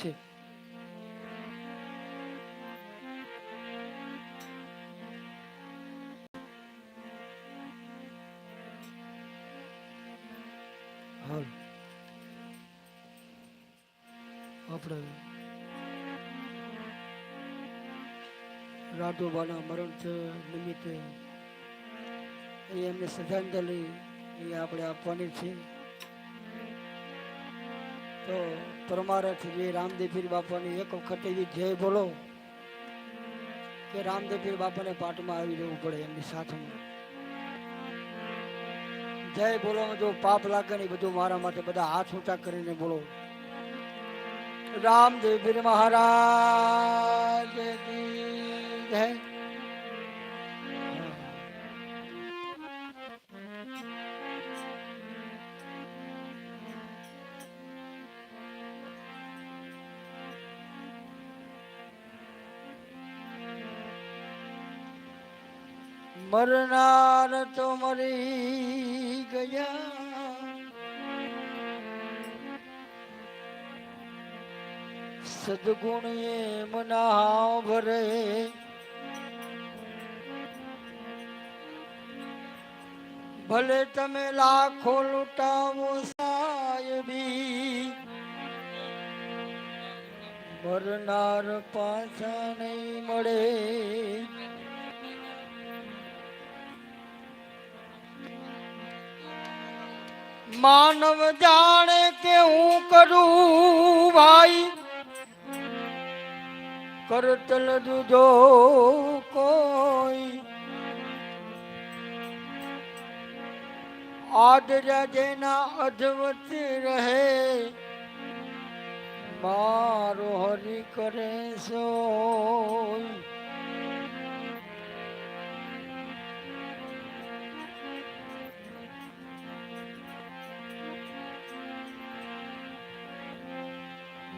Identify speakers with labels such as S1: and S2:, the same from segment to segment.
S1: છે. હાલ. આપણે રાધોબાના મરણ નિમિત્તે. એમને શ્રદ્ધાંજલિ એ આપણે આપવાની છે. તો પરમારથ રામદેવીર બાપાની એક વખત એવી જય બોલો કે રામદેવપીર બાપાને પાઠમાં આવી જવું પડે એમની સાથમાં જય બોલો, જો પાપ લાગે ને બધું મારા માટે બધા હાથ ઊંચા કરીને બોલો. રામદેવીર મહારાજ મરનાર તો મરી ગયા સદગુણ એ મના ભરે ભલે તમે લાખો લૂંટાવો સાહેબી મરનાર પાછા નહીં મળે માનવ જાણે કે હું કરું ભાઈ? કરતલ જુદો કોઈ? આદરા જેના અધવત રહે. મારો હરી કરે સોય.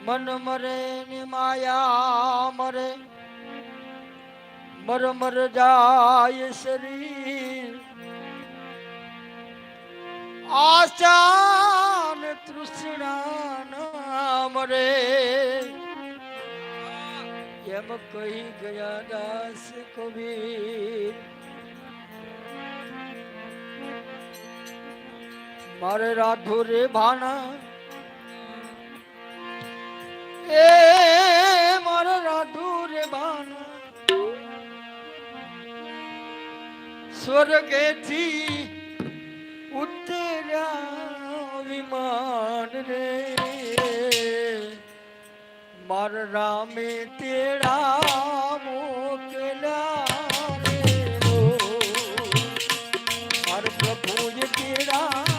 S1: મન મરે ને માયા મરે મર મર જાય શરીર આશા ને તૃષ્ણા ના મરે એમ કહી ગયા દાસ કબીર મારે રાધો રે ભાના એ મારા રાધુ રે બાન સ્વર્ગેથી ઉતર્યા વિમાન રે માર રામે તેડા મોકલા રે. માર પ્રભુએ તેડા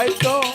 S1: શિવરાજભાઈ તો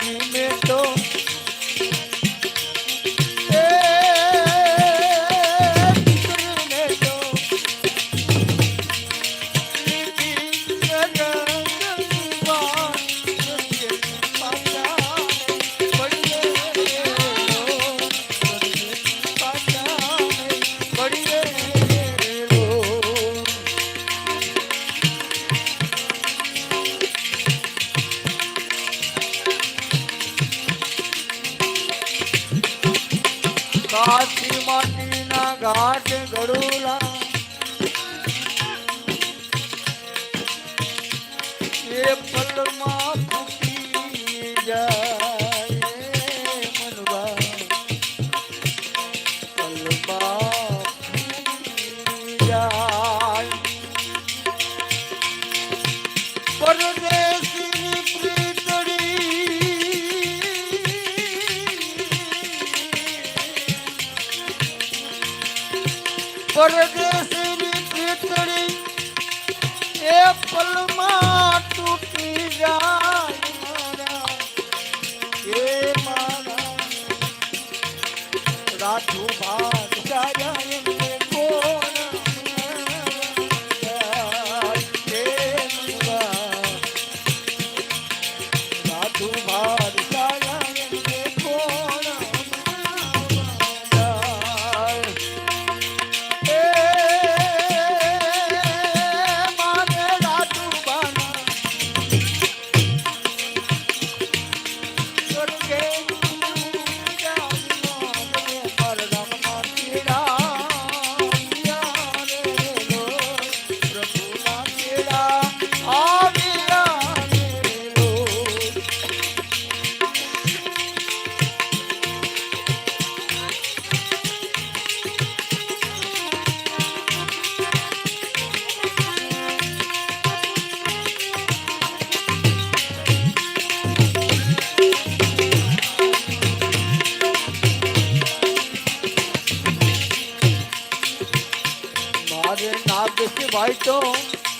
S1: seguimiento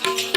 S1: મારે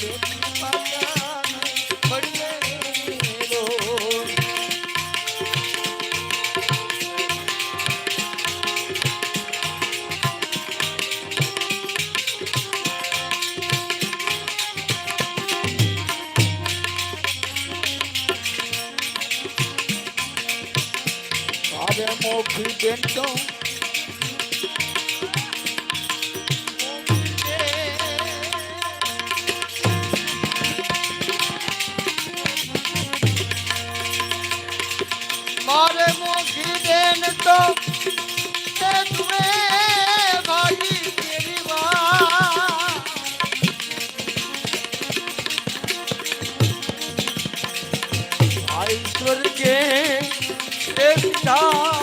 S1: Thank you. ભાઈ સ્વર્ગે
S2: એકતા